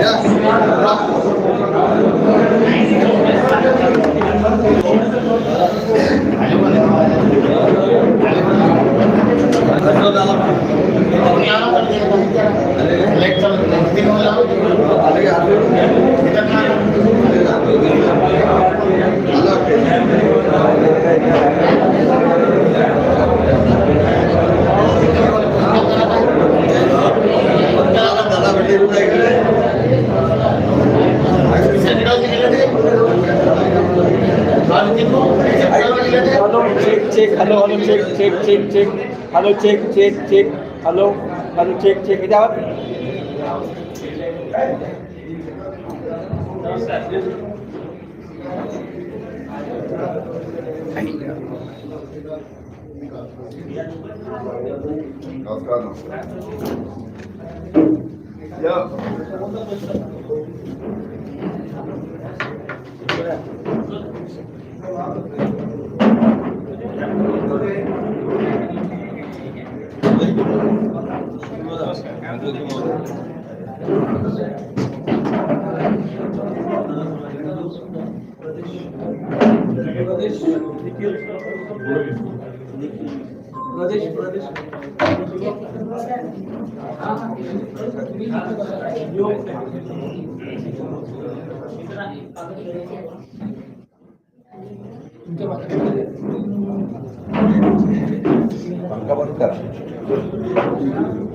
Yes. Hello check check check hello hello check check इथे आवाज नमस्कार नमस्कार या. प्रदेश प्रदेश पंखा बंद करा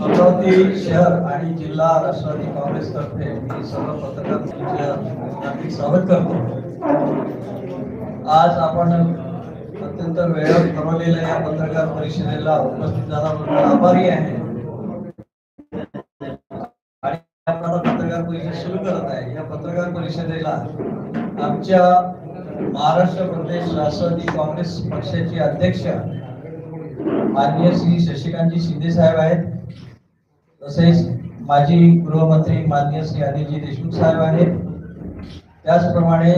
अमरावती शहर आणि जिल्हा राष्ट्रवादी काँग्रेसतर्फे मी सर्व पत्रकार स्वागत करतो. आज आपण अत्यंत वेळात ठरवलेल्या या पत्रकार परिषदेला उपस्थित झाला आभारी आहे. आणि पत्रकार परिषद सुरू करत आहे. या पत्रकार परिषदेला आमच्या महाराष्ट्र प्रदेश राष्ट्रवादी काँग्रेस पक्षाचे अध्यक्ष माननीय श्री शशिकांतजी शिंदे साहेब आहेत. तसेच माजी गृहमंत्री माननीय श्री अनिलजी देशमुख साहेब आहेत. त्याचप्रमाणे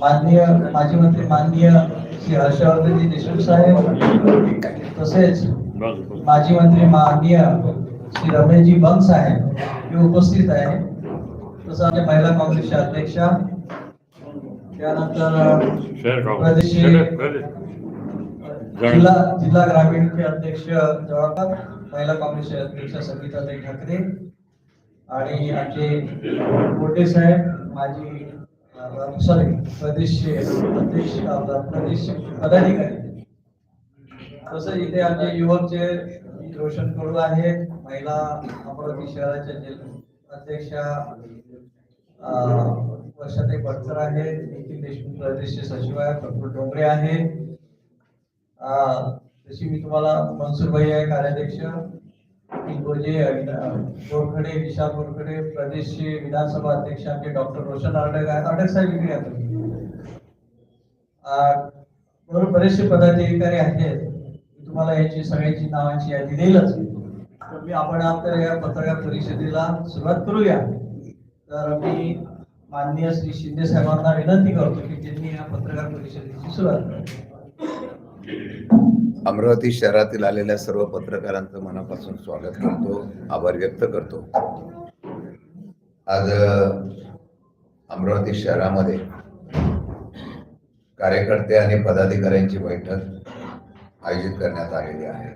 माननीय माजी मंत्री माननीय श्री हर्षवर्धनजी देशमुख साहेब तसेच माजी मंत्री माननीय श्री रमेशजी बंग साहेब हे उपस्थित आहे. तसं आमच्या महिला काँग्रेसचे अध्यक्षा त्यानंतर प्रदेश जिल्हा जिल्हा ग्रामीणचे अध्यक्ष जवळपास महिला काँग्रेसचे अध्यक्ष संगीताताई ठाकरे आणि आमचे मोठे साहेब माजी सॉरी प्रदेशचे अध्यक्ष आपला प्रदेश पदाधिकारी. तसं इथे आमचे युवकचे रोशन कडू आहेत महिला अमरावती शहराच्या जिल्हा अध्यक्षा अं, वर्षाताई पटकर आहेत नितीन देशमुख प्रदेशचे सचिव आहे प्रफुल डोंगरे आहेत. तशी मी तुम्हाला मनसूरभाई आहे कार्याध्यक्ष. नितीन बोरखडे विशाल बोरखडे प्रदेशचे विधानसभा अध्यक्ष आमचे डॉक्टर रोशन आर्डक आहेत. आर्डक साहेब इकडे या तुम्ही. बरोबर बरेचसे पदाधिकारी आहेत. मी तुम्हाला याची सगळ्यांची नावांची यादी देईलच. तर मी आपण आपल्या या पत्रकार परिषदेला सुरुवात करूया. तर मी माननीय श्री शिंदे साहेबांना विनंती करतो की त्यांनी या पत्रकार परिषदेची सुरुवात करावी अमरावती शहरातील आलेल्या सर्व पत्रकारांचं मनापासून स्वागत करतो आभार व्यक्त करतो. आज अमरावती शहरामध्ये कार्यकर्ते आणि पदाधिकाऱ्यांची बैठक आयोजित करण्यात आलेली आहे.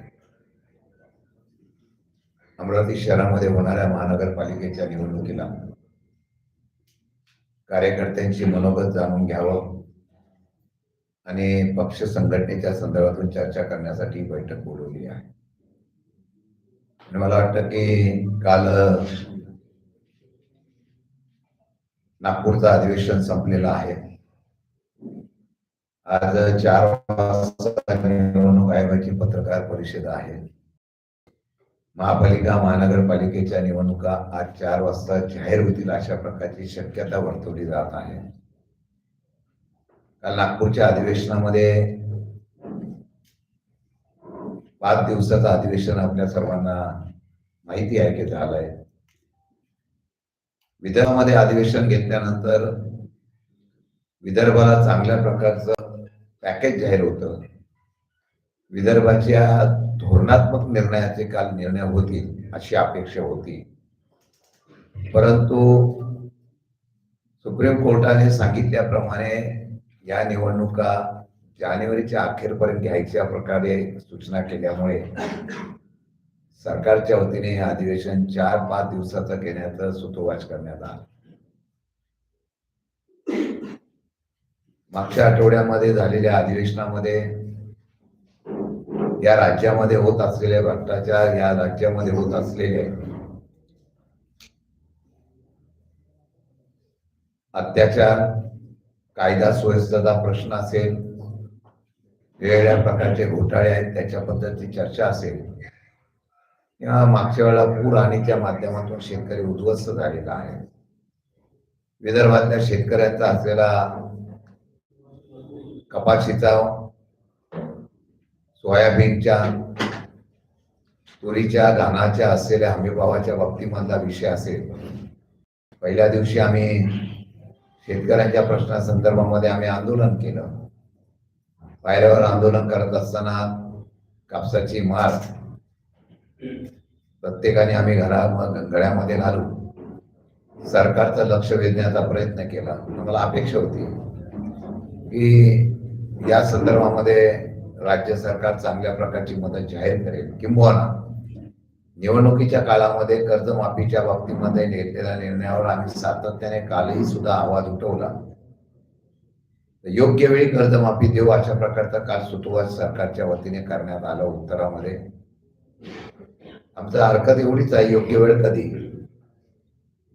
अमरावती शहरामध्ये होणाऱ्या महानगरपालिकेच्या निवडणुकीला कार्यकर्त्यांची मनोगत जाणून घ्यावं आणि पक्ष संघटनेच्या संदर्भातून चर्चा करण्यासाठी बैठक बोलवली आहे. आणि मला वाटतं की काल नागपूरचं अधिवेशन संपलेलं आहे. आज चार वाजता निवडणूक आयोगाची पत्रकार परिषद आहे. महापालिका महानगरपालिकेच्या निवडणुका आज चार वाजता जाहीर होतील अशा प्रकारची शक्यता वर्तवली जात आहे. काल नागपूरच्या अधिवेशनामध्ये पाच दिवसाचं अधिवेशन आपल्या सर्वांना माहिती आहे की झालंय. विदर्भामध्ये अधिवेशन घेतल्यानंतर विदर्भाला चांगल्या प्रकारचं पॅकेज जाहीर होतं. विदर्भाच्या धोरणात्मक निर्णयाचे काल निर्णय होतील अशी अपेक्षा होती. परंतु सुप्रीम कोर्टाने सांगितल्याप्रमाणे या निवडणुका जानेवारीच्या अखेरपर्यंत घ्यायच्या प्रकारे सूचना केल्यामुळे सरकारच्या वतीने हे अधिवेशन चार पाच दिवसाचं घेण्याचं सुतोवाच करण्यात आलं. मागच्या आठवड्यामध्ये झालेल्या अधिवेशनामध्ये या राज्यामध्ये होत असलेले भ्रष्टाचार या राज्यामध्ये होत असलेले अत्याचार कायदा सुव्यवस्थेचा प्रश्न असेल वेगवेगळ्या प्रकारचे घोटाळे आहेत त्याच्याबद्दलची चर्चा असेल. किंवा मागच्या वेळेला पूर आणीच्या माध्यमातून शेतकरी उद्ध्वस्त झालेला आहे. विदर्भातल्या शेतकऱ्यांचा असलेला कपाशीचा सोयाबीनच्या तुरीच्या धानाच्या असलेल्या हमीभावाच्या बाबतीमधला विषय असेल. पहिल्या दिवशी आम्ही शेतकऱ्यांच्या प्रश्नासंदर्भामध्ये आम्ही आंदोलन केलं. पायऱ्यावर आंदोलन करत असताना कापसाची मार प्रत्येकाने आम्ही घरा गळ्यामध्ये घालून सरकारचं लक्ष वेधण्याचा प्रयत्न केला. आम्हाला अपेक्षा होती की या संदर्भामध्ये राज्य सरकार चांगल्या प्रकारची मदत जाहीर करेल. किंबहुना निवडणुकीच्या काळामध्ये कर्जमाफीच्या बाबतीमध्ये घेतलेल्या निर्णयावर आम्ही सातत्याने कालही सुद्धा आवाज उठवला. योग्य वेळी कर्जमाफी देऊ अशा प्रकारचा काल सुतोवाच सरकारच्या वतीने करण्यात आलं उत्तरामध्ये. आमचं हरकत एवढीच आहे योग्य वेळ कधी?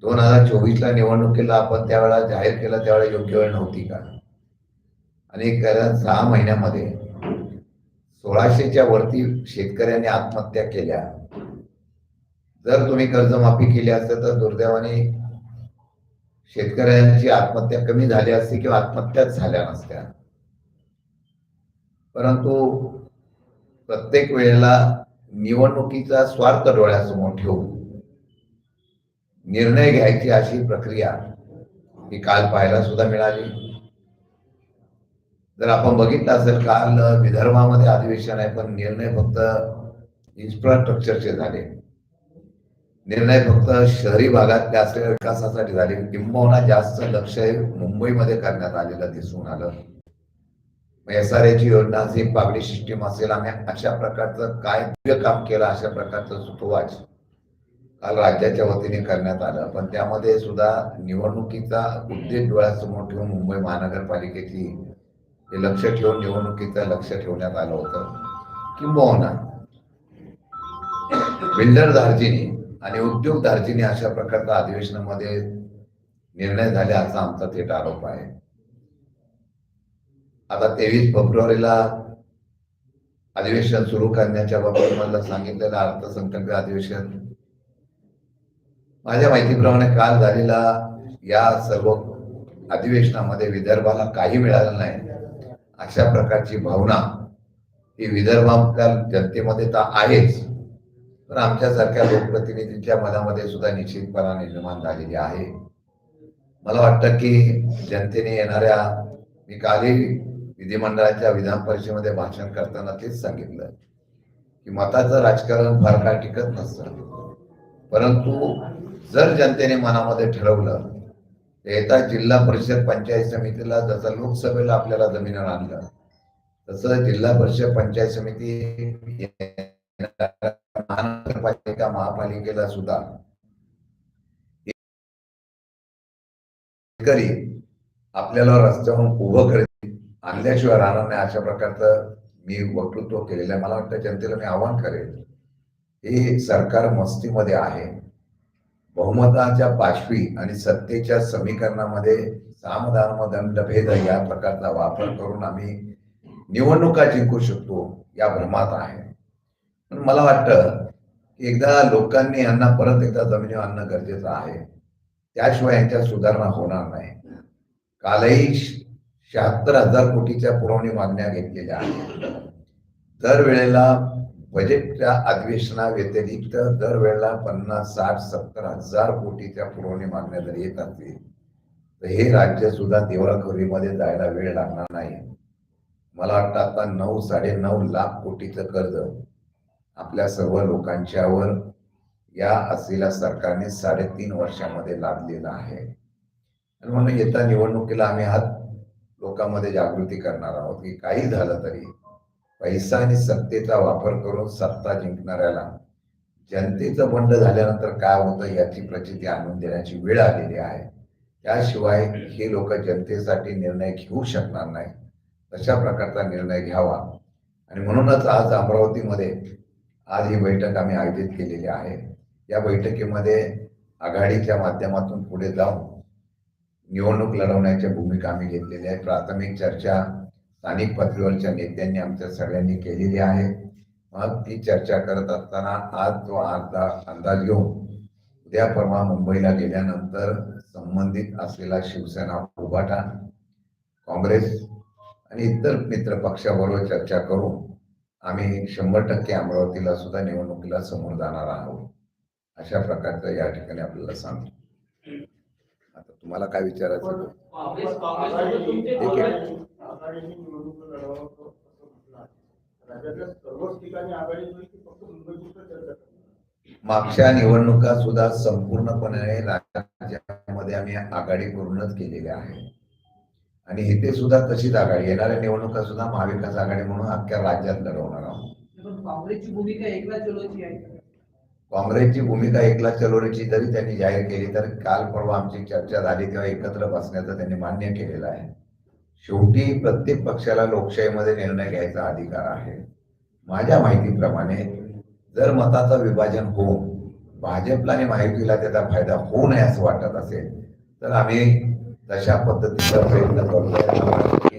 दोन हजार चोवीसला निवडणुकीला आपण त्यावेळेला जाहीर केलं त्यावेळेला योग्य वेळ नव्हती का? आणि सहा महिन्यामध्ये सोळाशेच्या वरती शेतकऱ्यांनी आत्महत्या केल्या. जर तुम्ही कर्जमाफी केली असते तर दुर्दैवाने शेतकऱ्यांची आत्महत्या कमी झाली असती किंवा आत्महत्याच झाल्या नसत्या. परंतु प्रत्येक वेळेला निवडणुकीचा स्वार्थ डोळ्यासमोर ठेवून निर्णय घ्यायची अशी प्रक्रिया ही काल पाहायला सुद्धा मिळाली. जर आपण बघितलं असेल काल विदर्भामध्ये अधिवेशन आहे पण निर्णय फक्त इन्फ्रास्ट्रक्चरचे झाले. निर्णय फक्त शहरी भागातल्या असलेल्या विकासासाठी झाले. किंबहुना जास्त लक्ष मुंबईमध्ये करण्यात आलेलं दिसून आलं. एस आर एची योजना असेल पागडी सिस्टीम असेल आम्ही अशा प्रकारचं काय काम केलं अशा प्रकारचं सुतोवाच काल राज्याच्या वतीने करण्यात आलं. पण त्यामध्ये सुद्धा निवडणुकीचा उद्देश डोळ्यासमोर ठेवून मुंबई महानगरपालिकेची हे लक्ष ठेवून निवडणुकीचं लक्ष ठेवण्यात आलं होतं. किंबहुना बिल्डर धार्जीनी आणि उद्योग दार्जिनी अशा प्रकारचा अधिवेशनामध्ये निर्णय झाले असा आमचा थेट आरोप आहे. आता तेवीस फेब्रुवारीला अधिवेशन सुरू करण्याच्या बाबत मला सांगितलेलं अर्थसंकल्पीय अधिवेशन. माझ्या माहितीप्रमाणे काल झालेला या सर्व अधिवेशनामध्ये विदर्भाला काही मिळालं नाही. अशा प्रकारची भावना ही विदर्भातल्या जनतेमध्ये तर आहेच. पण आमच्यासारख्या लोकप्रतिनिधींच्या मनामध्ये सुद्धा निश्चितपणाने निर्माण झालेली आहे. मला वाटतं की जनतेने येणाऱ्या मी कालही विधिमंडळाच्या विधान परिषदेमध्ये भाषण करताना तेच सांगितलं की मताचं राजकारण फार काळ टिकत नसतं. परंतु जर जनतेने मनामध्ये ठरवलं येता जिल्हा परिषद पंचायत समितीला जसं लोकसभेला आपल्याला जमिनीवर आणलं तसं जिल्हा परिषद पंचायत समिती नगरपालिका महापालिकेला सुद्धा. शेतकरी आपल्याला रस्त्यावरून उभं करेल आणल्याशिवाय राहणार नाही अशा प्रकारचं मी वक्तृत्व केलेलं आहे. मला वाटतं जनतेला मी आवाहन करेल. हे सरकार मस्तीमध्ये आहे. बहुमताच्या पाशवी आणि सत्तेच्या समीकरणामध्ये सामधर्म दंडभेद या प्रकारचा वापर करून आम्ही निवडणुका जिंकू शकतो या भ्रमात आहे. मला वाटतं एकदा लोकांनी यांना परत एकदा जमिनीवर आणणं गरजेचं आहे. त्याशिवाय यांच्या सुधारणा होणार नाही. कालही शहात्तर हजार कोटीच्या पुरवणी मागण्या घेतलेल्या आहेत. दरवेळेला बजेटच्या अधिवेशना व्यतिरिक्त दरवेळेला पन्नास साठ सत्तर हजार कोटीच्या पुरवणी मागण्या जर येत असतील तर हे राज्य सुद्धा देवळाखोरीमध्ये जायला वेळ लागणार नाही. मला वाटतं आता नऊ साडे नऊ लाख कोटीचं कर्ज आपल्या सर्व लोकांच्यावर या असलेल्या सरकारने साडेतीन वर्षामध्ये लादलेला आहे. आणि म्हणून येत्या निवडणुकीला आम्ही हात लोकांमध्ये जागृती करणार आहोत की काही झालं तरी पैसा आणि सत्तेचा वापर करून सत्ता जिंकणाऱ्याला जनतेचं बंड झाल्यानंतर काय होतं याची प्रचिती आणून देण्याची वेळ आलेली आहे. त्याशिवाय हे लोक जनतेसाठी निर्णय घेऊ शकणार नाही तशा प्रकारचा निर्णय घ्यावा. आणि म्हणूनच आज अमरावतीमध्ये आज ही बैठक आम्ही आयोजित केलेली आहे. या बैठकीमध्ये आघाडीच्या माध्यमातून पुढे जाऊन निवडणूक लढवण्याच्या भूमिका आम्ही घेतलेली आहे प्राथमिक चर्चा स्थानिक पातळीवरच्या नेत्यांनी आमच्या सगळ्यांनी केलेली आहे. मग ती चर्चा करत असताना आज तो अर्धा अंदाज घेऊन उद्या परवा मुंबईला गेल्यानंतर संबंधित असलेला शिवसेना उभाटा काँग्रेस आणि इतर मित्र पक्षाबरोबर चर्चा करून आम्ही शंभर टक्के अमरावतीला सुद्धा निवडणुकीला समोर जाणार आहोत अशा प्रकारचं या ठिकाणी आपल्याला सांगतो आता तुम्हाला काय विचारायचं आहे? काँग्रेस काँग्रेसमधून ते ठीक आहे. काँग्रेस- आघाडीने निवडणूक लढवावं असं म्हटलं आहे. राज्यातल्या सर्वच ठिकाणी आघाडी होईल की फक्त मुंबईपुरतं चर्चा करणार मागच्या निवडणुका सुद्धा संपूर्णपणे राज्यामध्ये आम्ही आघाडी करूनच केलेल्या आहे आणि इथे सुद्धा तशीच आघाडी येणाऱ्या निवडणुका सुद्धा महाविकास आघाडी म्हणून अख्ख्या राज्यात लढवणार आहोत. काँग्रेसची भूमिका एकला चलोची आहे. काँग्रेसची भूमिका एकला चलोरीची जरी त्यांनी जाहीर केली तर काल परवा आमची चर्चा झाली तेव्हा एकत्र बसण्याचं त्यांनी मान्य केलेलं आहे. शेवटी प्रत्येक पक्षाला लोकशाहीमध्ये निर्णय घ्यायचा अधिकार आहे. माझ्या माहितीप्रमाणे जर मताचं विभाजन होऊन भाजपला आणि महायुतीला त्याचा फायदा होऊ नये असं वाटत असेल तर आम्ही तशा पद्धतीचा प्रयत्न करतोय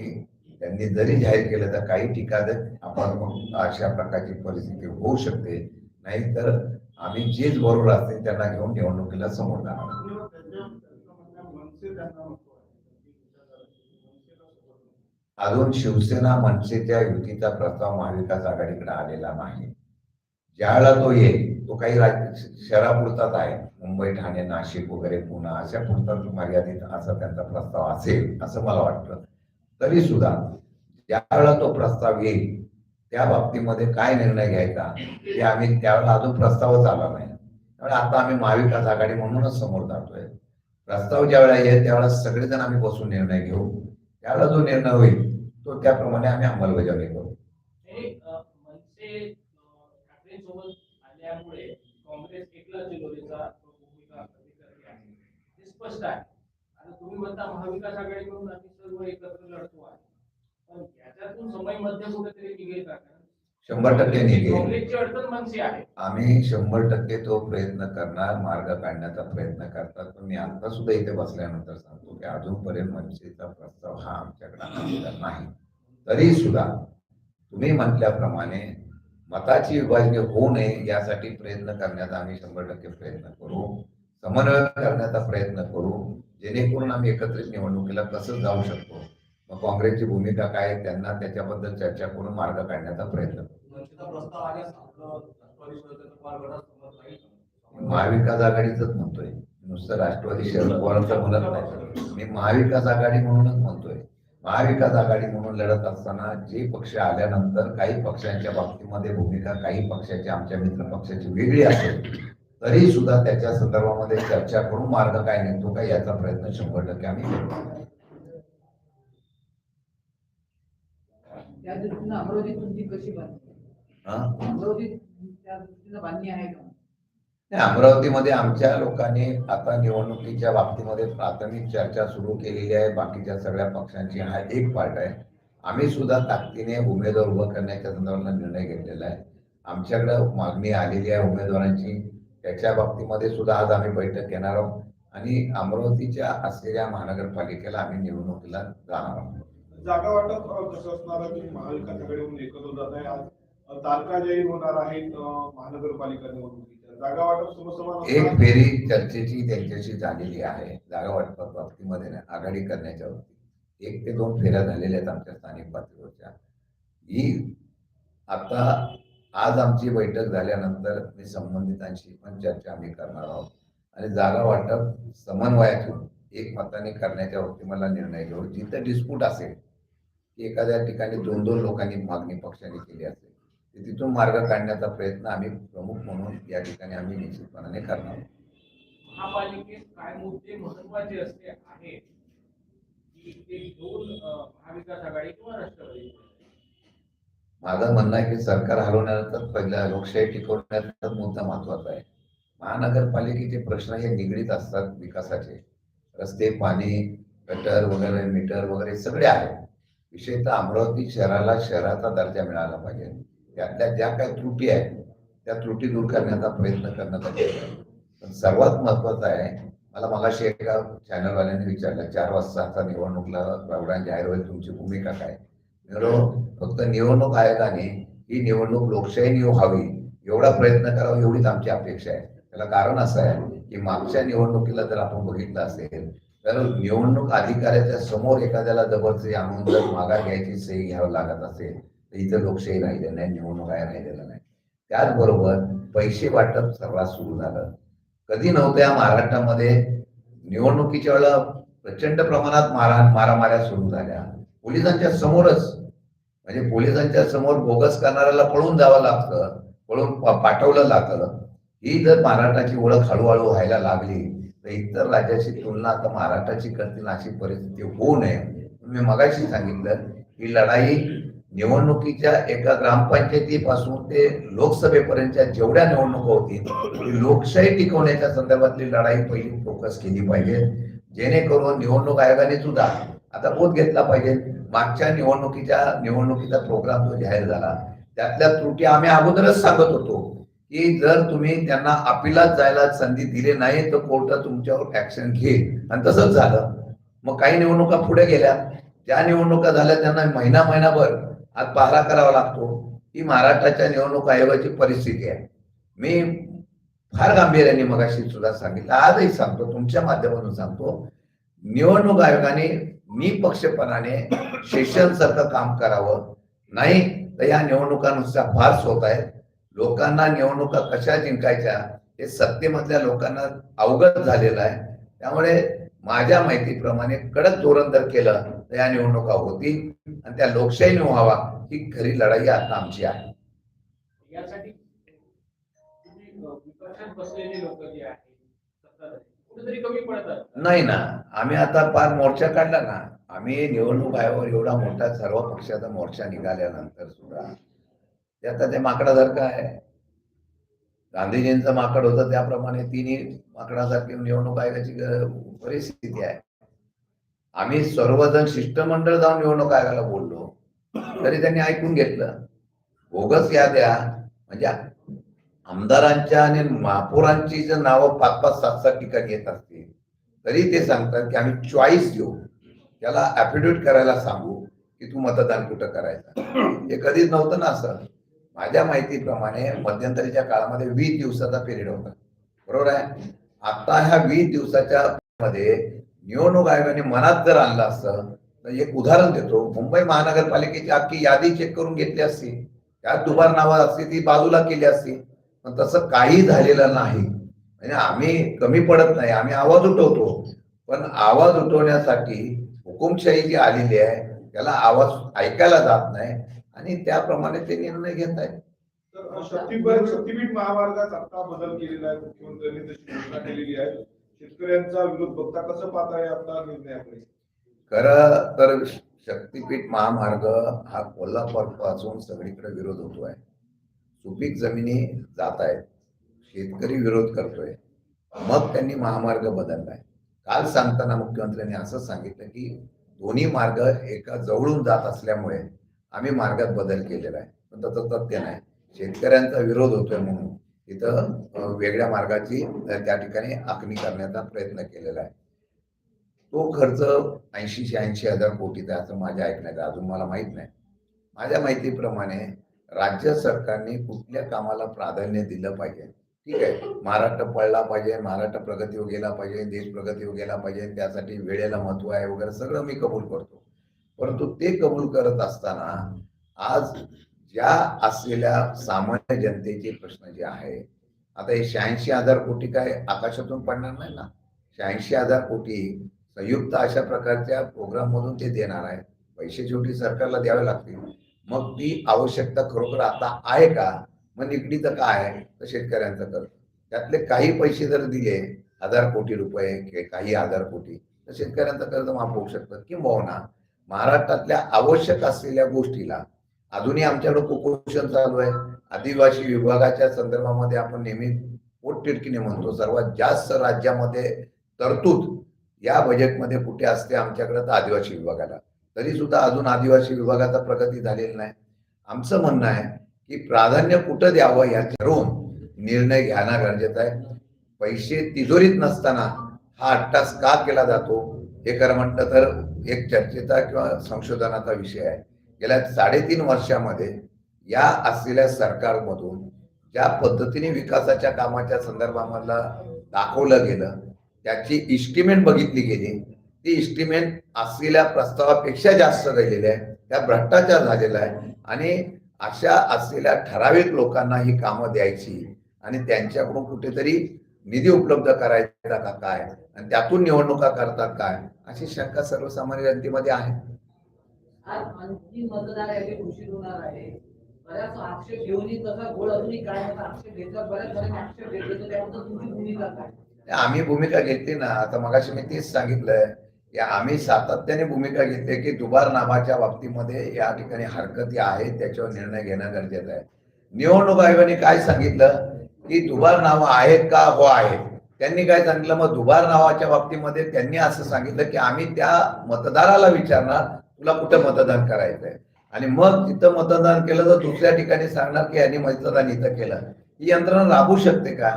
त्यांनी जरी जाहीर केलं तर काही ठिकाणी आपण अशा प्रकारची परिस्थिती होऊ शकते. नाहीतर आम्ही जेच बरोबर असते त्यांना घेऊन निवडणुकीला समोर जाणार अजून शिवसेना मनसेच्या युतीचा प्रस्ताव महाविकास आघाडीकडे आलेला नाही. ज्यावेळेला तो येईल तो काही राज्य शहरापुरताच आहे. मुंबई ठाणे नाशिक वगैरे पुणे अशा पुरताच मर्यादित असा त्यांचा प्रस्ताव असेल असं मला वाटतं. तरी सुद्धा ज्यावेळेला तो प्रस्ताव येईल त्या बाबतीमध्ये काय निर्णय घ्यायचा ते आम्ही त्यावेळेला अजून प्रस्तावच आला नाही. त्यामुळे आता आम्ही महाविकास आघाडी म्हणूनच समोर जातोय. प्रस्ताव ज्यावेळेला येईल त्यावेळेला सगळेजण आम्ही बसून निर्णय घेऊ. त्यावेळेला जो निर्णय होईल तो त्याप्रमाणे आम्ही अंमलबजावणी करू. चिलोरीचा भूमिका करते आहे. हे स्पष्ट आहे. आणि तुम्ही म्हणता महाविकास आघाडीकडून आम्ही सर्व एकत्र लढतो आहे. पण याच्यातून समय मध्य कुठेतरी निघेल का? शंभर टक्के निघेल. आम्ही शंभर टक्के तो प्रयत्न करणार मार्ग काढण्याचा प्रयत्न करतात. पण मी आता सुद्धा इथे बसल्यानंतर सांगतो की अजूनपर्यंत मनसेचा प्रस्ताव हा आमच्याकडे आलेला नाही. तरी सुद्धा तुम्ही म्हटल्याप्रमाणे मताची विभाजनी होऊ नये यासाठी प्रयत्न करण्याचा आम्ही शंभर टक्के प्रयत्न करू. समन्वय करण्याचा प्रयत्न करू. जेणेकरून आम्ही एकत्रित निवडणुकीला कसं जाऊ शकतो? मग काँग्रेसची भूमिका काय आहे, त्यांना त्याच्याबद्दल चर्चा करून मार्ग काढण्याचा प्रयत्न महाविकास आघाडीच म्हणतोय. नुसतं राष्ट्रवादी शरद पवारचं म्हणत नाही. मी महाविकास आघाडी म्हणूनच म्हणतोय. महाविकास आघाडी म्हणून लढत असताना जे पक्ष आल्यानंतर काही पक्षांच्या बाबतीमध्ये भूमिका काही पक्षाची आमच्या मित्र पक्षाची वेगळी असेल तरी सुद्धा त्याच्या संदर्भामध्ये चर्चा करून मार्ग काय निघतो का याचा प्रयत्न शंभर टक्के आम्ही करू. त्या दृष्टीनं अमरावती तुमची कशी बांधली? अमरावती त्या दृष्टीनं बांधणी आहे का? अमरावतीमध्ये आमच्या लोकांनी आता निवडणुकीच्या बाबतीमध्ये प्राथमिक चर्चा सुरू केलेली आहे. बाकीच्या सगळ्या पक्षांची हा एक पार्ट आहे. आम्ही सुद्धा ताकदीने उमेदवार उभं करण्याच्या संदर्भात निर्णय घेतलेला आहे. आमच्याकडे मागणी आलेली आहे उमेदवारांची. त्याच्या बाबतीमध्ये सुद्धा आज आम्ही बैठक घेणार आहोत. आणि अमरावतीच्या असलेल्या महानगरपालिकेला आम्ही निवडणुकीला जाणार आहोत. जागा वाटप कसं असणार आहे? की महाविकास आघाडीहून एकत्र जात आहे आज तारखा जाहीर होणार आहेत महानगरपालिका निवडणुकीच्या एक फेरी चर्चेची त्यांच्याशी झालेली आहे. जागा वाटपा बाबतीमध्ये आघाडी करण्याच्या बाबतीत. एक ते दोन फेऱ्या झालेल्या आहेत आमच्या स्थानिक पातळीवरच्या. ही आता आज आमची बैठक झाल्यानंतर मी संबंधितांशी पण चर्चा आम्ही करणार आहोत. आणि जागा वाटप समन्वयातून एक मताने करण्याच्या बाबतीत मला निर्णय घेऊ जिथं डिस्प्यूट असेल की एखाद्या ठिकाणी दोन दोन लोकांनी मागणी पक्षाने केली असेल तिथून मार्ग काढण्याचा प्रयत्न आम्ही प्रमुख म्हणून या ठिकाणी आम्ही निश्चितपणाने करणार आहोत. महापालिकेत काय मुद्दे महत्त्वाचे असते आहेत माझं म्हणणं आहे की सरकार हलवण्यानंतर पहिला लोकशाही टिकवण्याचा मुद्दा महत्त्वाचा आहे. महानगरपालिकेचे प्रश्न हे निगडीत असतात विकासाचे. रस्ते पाणी गटर वगैरे मीटर वगैरे सगळे आहेत. विशेषतः अमरावती शहराला शहराचा दर्जा मिळाला पाहिजे. त्यातल्या ज्या काही त्रुटी आहेत त्या त्रुटी दूर करण्याचा प्रयत्न करण्यात पण सर्वात महत्वाचं आहे मला मगाशी एका चॅनलवाल्याने विचारलं चार वाजताचा निवडणुकला प्रवडा जाहीर होईल तुमची भूमिका काय? निवडणूक फक्त निवडणूक आयोगाने ही निवडणूक लोकशाही व्हावी एवढा प्रयत्न करावा एवढीच आमची अपेक्षा आहे. त्याला कारण असं आहे की मागच्या निवडणुकीला जर आपण बघितलं असेल तर निवडणूक अधिकाऱ्याच्या समोर एखाद्याला जबरदस्ती आणून जर मागा घ्यायची सही घ्यावी लागत असेल इथं लोकशाही राहिलेलं नाही निवडणूक आहे राहिलेलं नाही. त्याचबरोबर पैसे वाटप सर्वात सुरू झालं. कधी नव्हतं या महाराष्ट्रामध्ये. निवडणुकीच्या वेळेला प्रचंड प्रमाणात मारा मारामाऱ्या सुरू झाल्या. पोलिसांच्या समोरच म्हणजे पोलिसांच्या समोर बोगस करणाऱ्याला पळून जावं लागतं पळून पाठवलं लागतं. ही जर महाराष्ट्राची ओळख हळूहळू व्हायला लागली तर इतर राज्याची तुलना आता महाराष्ट्राची करतील अशी परिस्थिती होऊ नये. मी मगाशी सांगितलं ही लढाई निवडणुकीच्या एका ग्रामपंचायतीपासून ते लोकसभेपर्यंतच्या जेवढ्या निवडणुका होतील लोकशाही टिकवण्याच्या संदर्भातली लढाई पहिली फोकस केली पाहिजे. जेणेकरून निवडणूक आयोगाने सुद्धा आता बोध घेतला पाहिजे. मागच्या निवडणुकीच्या निवडणुकीचा प्रोग्राम जो जाहीर झाला त्यातल्या त्रुटी आम्ही अगोदरच सांगत होतो की जर तुम्ही त्यांना अपिलात जायला संधी दिली नाही तर कोर्ट तुमच्यावर ऍक्शन घेईल. आणि तसंच झालं. मग काही निवडणुका पुढे गेल्या. त्या निवडणुका झाल्या त्यांना महिना महिनाभर आज पहारा करावा लागतो. ही महाराष्ट्राच्या निवडणूक आयोगाची परिस्थिती आहे. मी फार गांभीर्याने मगाशी सुद्धा सांगितलं. आजही सांगतो तुमच्या माध्यमातून सांगतो. निवडणूक आयोगाने निपक्षपणाने शिक्षण सारखं काम करावं. नाही तर या निवडणुका नुसत्या फार्स होत आहेत लोकांना निवडणुका कशा जिंकायच्या हे सत्तेमधल्या लोकांना अवगत झालेलं आहे. त्यामुळे माझ्या माहितीप्रमाणे कडक धोरण जर केलं तर या निवडणुका होतील. आणि त्या लोकशाहीने व्हावा ही खरी लढाई आता आमची आहे. यासाठी नाही ना आम्ही आता फार मोर्चा काढला ना आम्ही निवडणूक आयोगावर एवढा मोठा सर्व पक्षाचा मोर्चा निघाल्यानंतर सुद्धा ते आता ते माकडासारखं आहे. गांधीजींचं माकड होतं त्याप्रमाणे तिन्ही माकडासारखी निवडणूक आयोगाची परिस्थिती आहे. आम्ही सर्वजण शिष्टमंडळ जाऊन निवडणूक आयोगाला बोललो. तरी त्यांनी ऐकून घेतलं. बोगस याद्या म्हणजे आमदारांच्या आणि महापौरांची जर नावं पाच पाच सात सात ठिकाणी येत असतील तरी ते सांगतात की आम्ही चॉईस देऊ. त्याला ऍफिडेविट करायला सांगू की तू मतदान कुठं करायचं. हे कधीच नव्हतं ना असं. माझ्या माहितीप्रमाणे मध्यंतरीच्या काळामध्ये वीस दिवसाचा पिरियड होता. बरोबर आहे? आता ह्या वीस दिवसाच्या मध्ये निवडणूक आयोगाने मनात जर आणलं असतं तर एक उदाहरण देतो. मुंबई महानगरपालिकेची अख्खी यादी चेक करून घेतली असती. त्यात दुबार नावं असती ती बाजूला केली असती. पण तसं काही झालेलं नाही. म्हणजे आम्ही कमी पडत नाही आम्ही आवाज उठवतो. पण आवाज उठवण्यासाठी हुकुमशाही जी आलेली आहे त्याला आवाज ऐकायला जात नाही आणि त्याप्रमाणे ते निर्णय घेत आहेत. शक्तीपीठ महामार्गात आता बदल केलेला आहे. मुख्यमंत्र्यांनी तशी घोषणा केलेली आहे. शेतकऱ्यांचा विरोध बघता कसं पाहताय आता निर्णयाकडे खरं तर शक्तीपीठ महामार्ग हा कोल्हापूरपासून सगळीकडे विरोध होतोय. सुपीक जमिनी जात आहेत. शेतकरी विरोध करतोय. मग त्यांनी महामार्ग बदललाय. काल सांगताना मुख्यमंत्र्यांनी असं सांगितलं की दोन्ही मार्ग एका जवळून जात असल्यामुळे आम्ही मार्गात बदल केलेला आहे. पण तसं तथ्य नाही. शेतकऱ्यांचा विरोध होतोय म्हणून. तिथं वेगळ्या मार्गाची त्या ठिकाणी आखणी करण्याचा प्रयत्न केलेला आहे. तो खर्च ऐंशी शहाऐंशी हजार कोटीचा आहे असं माझ्या ऐकण्यात अजून मला माहीत नाही. माझ्या माहितीप्रमाणे राज्य सरकारने कुठल्या कामाला प्राधान्य दिलं पाहिजे? ठीक आहे. महाराष्ट्र पळला पाहिजे महाराष्ट्र प्रगती गेला पाहिजे देश प्रगती गेला पाहिजे त्यासाठी वेळेला महत्त्व आहे वगैरे सगळं मी कबूल करतो. परंतु ते कबूल करत असताना आज ज्या असलेल्या सामान्य जनतेचे प्रश्न जे आहे आता हे शहाऐंशी हजार कोटी काय आकाशातून पडणार नाही ना? शहाऐंशी हजार कोटी संयुक्त अशा प्रकारच्या प्रोग्राम मधून ते देणार आहे पैसे शेवटी सरकारला द्यावे लागतील. मग ती आवश्यकता खरोखर आता आहे का? मग निगडीत काय आहे? तर शेतकऱ्यांचं कर्ज त्यातले काही पैसे जर दिले हजार कोटी रुपये किंवा काही हजार कोटी तर शेतकऱ्यांचं कर्ज माफ होऊ शकतं. किंबहुना हो महाराष्ट्रातल्या आवश्यक असलेल्या गोष्टीला अजूनही आमच्याकडे कुपोषण चालू आहे. आदिवासी विभागाच्या संदर्भामध्ये आपण नेहमी पोटतिडकीने म्हणतो सर्वात जास्त राज्यामध्ये तरतूद या बजेटमध्ये कुठे असते आमच्याकडे तर आदिवासी विभागाला. तरी सुद्धा अजून आदिवासी विभागाचा प्रगती झालेली नाही. आमचं म्हणणं आहे की प्राधान्य कुठं द्यावं या ठरवून निर्णय घेणं गरजेचं आहे. पैसे तिजोरीत नसताना हा अट्टास का केला जातो हे खरं म्हटलं तर एक चर्चेचा किंवा संशोधनाचा विषय आहे. गेल्या साडेतीन वर्षामध्ये या असलेल्या सरकारमधून ज्या पद्धतीने विकासाच्या कामाच्या संदर्भामधला दाखवलं गेलं त्याची इस्टिमेट बघितली गेली. ती इस्टिमेट असलेल्या प्रस्तावापेक्षा जास्त राहिलेली आहे. त्या भ्रष्टाचार झालेला आहे. आणि अशा असलेल्या ठराविक लोकांना ही कामं द्यायची आणि त्यांच्याकडून कुठेतरी निधी उपलब्ध करायचा का काय? आणि त्यातून निवडणुका करतात काय? अशी शंका सर्वसामान्य जनतेमध्ये आहे. आज अंतिम मतदार आहे ते घोषित होणार आहे. बऱ्याच आक्षेप घेऊनही तसा गोळ अजूनही काय नाही, आक्षेप घेतला बऱ्याच जणांनी आक्षेप घेतले तर त्याबद्दल तुमची भूमिका काय? आम्ही भूमिका घेतली ना आता मगाशी मी तेच सांगितलंय की आम्ही सातत्याने भूमिका घेतली की दुबार नावाच्या बाबतीमध्ये या ठिकाणी हरकती आहेत त्याच्यावर निर्णय घेणं गरजेचं आहे. निवडणूक आयोगाने काय सांगितलं? की दुबार नावं आहेत का? हो आहेत. त्यांनी काय सांगितलं? मग दुबार नावाच्या बाबतीमध्ये त्यांनी असं सांगितलं की आम्ही त्या मतदाराला विचारणार तुला कुठं मतदान करायचंय? आणि मग तिथं मतदान केलं तर दुसऱ्या ठिकाणी सांगणार की यांनी मतदान इथं केलं. ही यंत्रणा राबू शकते का?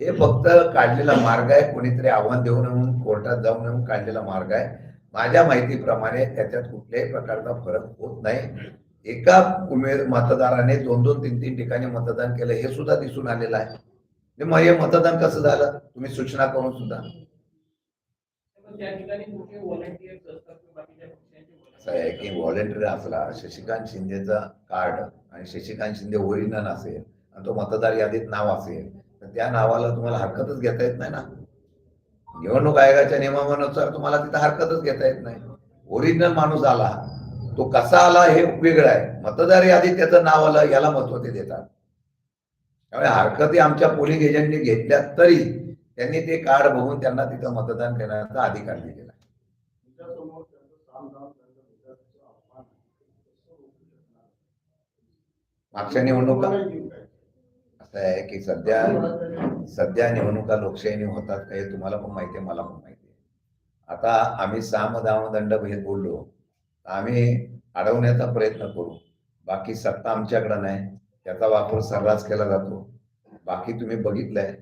हे फक्त काढलेला मार्ग आहे. कोणीतरी आव्हान देऊन येऊन कोर्टात जाऊन येऊन काढलेला मार्ग आहे. माझ्या माहितीप्रमाणे त्याच्यात कुठल्याही प्रकारचा फरक होत नाही. एका उमेद मतदाराने दोन दोन तीन तीन ठिकाणी मतदान केलं हे सुद्धा दिसून आलेलं आहे. मग हे मतदान कसं झालं? तुम्ही सूचना करून सुद्धा. की व्हॉलेंटरी असला शशिकांत शिंदेचा कार्ड आणि शशिकांत शिंदे ओरिजिनल असेल आणि तो मतदार यादीत नाव असेल तर त्या नावाला तुम्हाला हरकतच घेता येत नाही ना. निवडणूक आयोगाच्या नियमानुसार तुम्हाला तिथं हरकतच घेता येत नाही. ओरिजिनल माणूस आला तो कसा आला हे वेगळं आहे. मतदार यादीत त्याचं नाव आलं याला महत्त्व ते देतात. त्यामुळे हरकती आमच्या पोलिंग एजंटने घेतल्या तरी त्यांनी ते कार्ड बघून त्यांना तिथं मतदान करण्याचा अधिकार दिलेला आहे तुमच्यासमोर त्यांचं सामधान, त्यांचं विचाराचं आव्हान कसं रोखू शकणार? मागच्या निवडणुका? असं आहे की सध्या सध्या निवडणुका लोकशाहीने होतात हे तुम्हाला पण माहिती आहे मला पण माहिती आहे. आता आम्ही साम दंड भेद बोललो. तर आम्ही अडवण्याचा प्रयत्न करू. बाकी सत्ता आमच्याकडे नाही त्याचा वापर सर्रास केला जातो. बाकी तुम्ही बघितलंय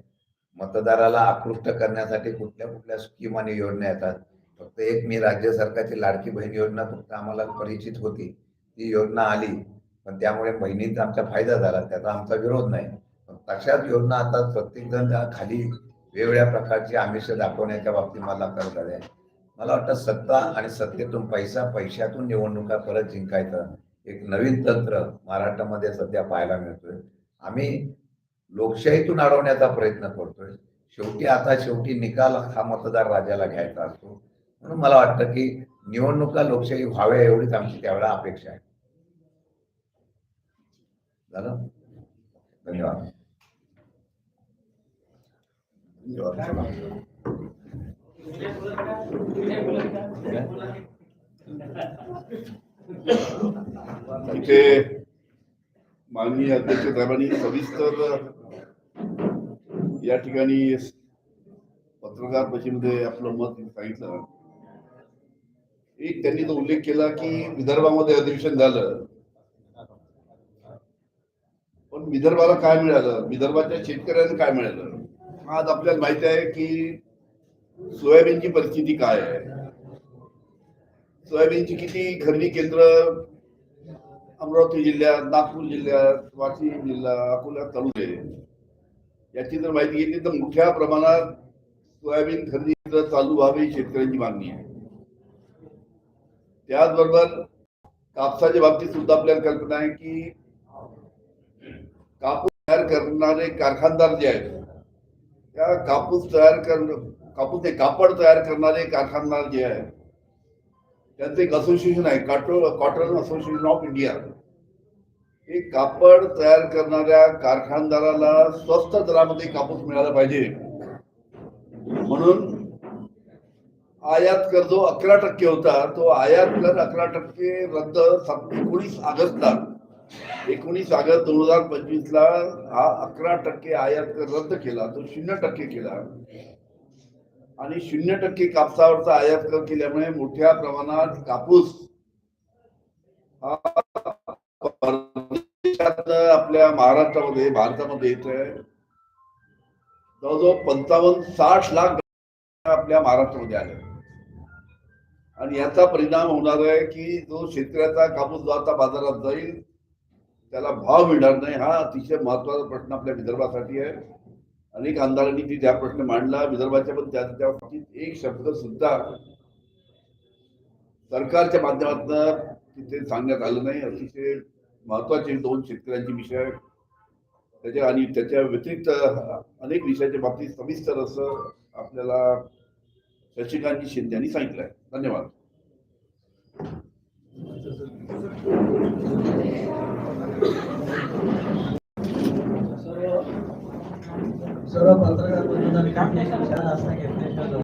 मतदाराला आकृष्ट करण्यासाठी कुठल्या कुठल्या स्कीम आणि योजना येतात. फक्त एक मी राज्य सरकारची लाडकी बहीण योजना फक्त आम्हाला परिचित होती. ती योजना आली पण त्यामुळे बहिणीत आमचा फायदा झाला त्याचा आमचा विरोध नाही. पण तशाच योजना आता प्रत्येक जण खाली वेगवेगळ्या प्रकारची आमिष दाखवण्याच्या बाबतीत मला करतात आहे. मला वाटतं सत्ता आणि सत्तेतून पैसा पैशातून निवडणुका परत जिंकायचं एक नवीन तंत्र महाराष्ट्रामध्ये सध्या पाहायला मिळतोय. आम्ही लोकशाहीतून अडवण्याचा प्रयत्न करतोय. शेवटी आता शेवटी निकाल हा मतदार राजाला घ्यायचा असतो. म्हणून मला वाटतं की निवडणुका लोकशाही व्हाव्या एवढीच आमची त्यावेळेला अपेक्षा आहे. झालं? धन्यवाद? इथे माननीय अध्यक्ष साहेबांनी सविस्तर या ठिकाणी पत्रकार परिषदेमध्ये आपलं मत सांगितलं. एक त्यांनी तो उल्लेख केला की विदर्भामध्ये अधिवेशन झालं पण विदर्भाला काय मिळालं? विदर्भाच्या शेतकऱ्यांना काय मिळालं? आज आपल्याला माहिती आहे की सोयाबीनची परिस्थिती काय आहे? सोयाबीनची किती खरेदी केंद्र? अमरावती जिल्ह्यात नागपूर जिल्ह्यात वाशिम जिल्हा अकोला तालुके. याची जर माहिती घेतली तर मोठ्या प्रमाणात सोयाबीन खरेदी केंद्र चालू व्हावी शेतकऱ्यांची मागणी आहे. त्याचबरोबर कापसाच्या बाबतीत सुद्धा आपल्याला कल्पना आहे की कापूस तयार करणारे कारखानदार जे आहेत त्या कापूस तयार कर कापूस ते कापड तयार करणारे कारखानदार जे आहेत त्यांचं एक असोसिएशन आहे काटो कॉटन असोसिएशन ऑफ इंडिया. हे कापड तयार करणाऱ्या कारखानदाराला स्वस्त दरामध्ये कापूस मिळाला पाहिजे. म्हणून आयात कर जो अकरा टक्के होता तो आयात कर अकरा टक्के रद्द एकोणीस ऑगस्टला. एकोणीस ऑगस्ट दोन हजार पंचवीस ला हा अकरा टक्के आयात कर रद्द केला तो शून्य टक्के केला. आणि शून्य टक्के कापसावरचा आयात कर केल्यामुळे मोठ्या प्रमाणात कापूस हा आपल्या महाराष्ट्रामध्ये भारतामध्ये येत आहे. जवळजवळ पंचावन्न साठ लाख आपल्या महाराष्ट्रामध्ये आले आणि याचा परिणाम होणार आहे की जो शेतकऱ्याचा कापूस जो आता बाजारात जाईल त्याला भाव मिळणार नाही. हा अतिशय महत्त्वाचा प्रश्न आपल्या विदर्भासाठी आहे. अनेक आमदारांनी ती त्या प्रश्न मांडला. विदर्भाच्या पण त्या त्या बाबतीत एक शब्द सुद्धा सरकारच्या माध्यमातून तिथे सांगण्यात आलं नाही. अतिशय महत्त्वाचे दोन शेतकऱ्यांचे विषय त्याच्या आणि त्याच्या व्यतिरिक्त अनेक विषयाच्या बाबतीत सविस्तर असं आपल्याला शशिकांत शिंदे यांनी सांगितलं आहे धन्यवाद. सर्व पत्रकार बंधूंना विनंती आहे,